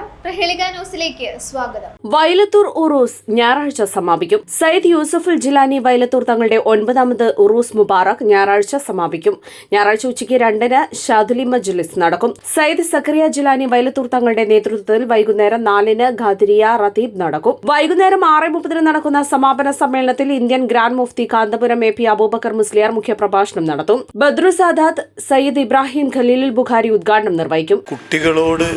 നമസ്കാരം പ്രഹേളിക ന്യൂസിലേക്ക് സ്വാഗതം. വയലത്തൂർ ഉറൂസ് ഞായറാഴ്ച സമാപിക്കും. സയ്യിദ് യൂസഫുൽ ജിലാനി വയലത്തൂർ തങ്ങളുടെ ഒൻപതാമത് ഉറൂസ് മുബാറക് ഞായറാഴ്ച സമാപിക്കും. ഞായറാഴ്ച ഉച്ചയ്ക്ക് രണ്ടിന് ഷാദുലി മജ്ലിസ് നടക്കും. സയ്യിദ് സക്കറിയ ജിലാനി വയലത്തൂർ തങ്ങളുടെ നേതൃത്വത്തിൽ വൈകുന്നേരം നാലിന് ഖാദിരിയ റതീബ് നടക്കും. വൈകുന്നേരം ആറ് മുപ്പതിന് നടക്കുന്ന സമാപന സമ്മേളനത്തിൽ Indian grand Mufti Kanthapuram A P Aboobacker Musliyar മുഖ്യപ്രഭാഷണം നടത്തും. ബദ്രു സാദാത്ത് സയ്യിദ് ഇബ്രാഹിം ഖലീലുൽ ബുഖാരി ഉദ്ഘാടനം നിർവഹിക്കും. കുട്ടികളോട്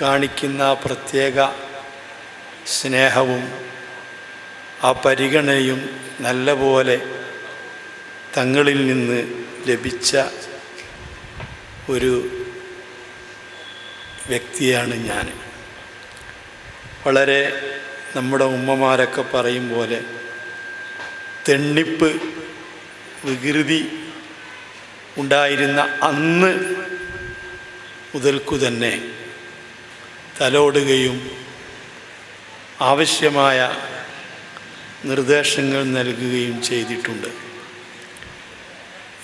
കാണിക്കുന്ന പ്രത്യേക സ്നേഹവും ആ പരിഗണനയും നല്ലപോലെ തങ്ങളിൽ നിന്ന് ലഭിച്ച ഒരു വ്യക്തിയാണ് ഞാൻ. വളരെ നമ്മുടെ ഉമ്മമാരൊക്കെ പറയും പോലെ തെണ്ണിപ്പ് വികൃതി ഉണ്ടായിരുന്ന അന്ന് മുതൽക്കു തന്നെ തലോടുകയും ആവശ്യമായ നിർദ്ദേശങ്ങൾ നൽകുകയും ചെയ്തിട്ടുണ്ട്.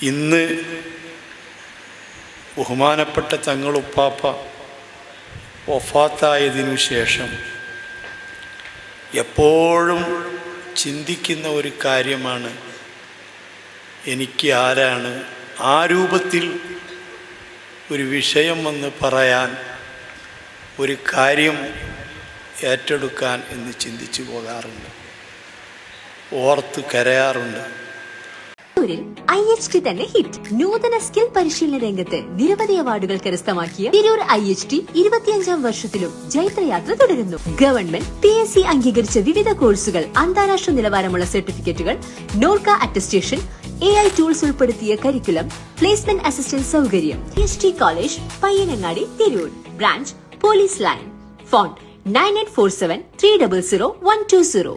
ഇന്ന് ബഹുമാനപ്പെട്ട തങ്ങളുപ്പാപ്പ ഒഫാത്തായതിനു ശേഷം എപ്പോഴും ചിന്തിക്കുന്ന ഒരു കാര്യമാണ് എനിക്ക് ആരാണ് ആ രൂപത്തിൽ ഒരു വിഷയം വന്ന് പറയാൻ ഒരു കാര്യം ഏറ്റെടുക്കാൻ എന്ന് ചിന്തിച്ചു പോകാറുണ്ട്. ഓർത്ത് കരയാറുണ്ട്. ഐ എച്ച് തന്നെ ഹിറ്റ്. നൂതന സ്കിൽ പരിശീലന രംഗത്ത് നിരവധി അവാർഡുകൾ കരസ്ഥമാക്കിയ തിരൂർ ഐ എച്ച് ടി ഇരുപത്തിയഞ്ചാം വർഷത്തിലും ജൈത്രയാത്ര തുടരുന്നു. ഗവൺമെന്റ് പി എസ് സി അംഗീകരിച്ച വിവിധ കോഴ്സുകൾ അന്താരാഷ്ട്ര നിലവാരമുള്ള സർട്ടിഫിക്കറ്റുകൾ Norka attestation A I tools ഉൾപ്പെടുത്തിയ കരിക്കുലം പ്ലേസ്മെന്റ് അസിസ്റ്റന്റ് സൗകര്യം S T college Payyanangadi Tirur. Branch police line phone nine eight four seven three double zero one two zero.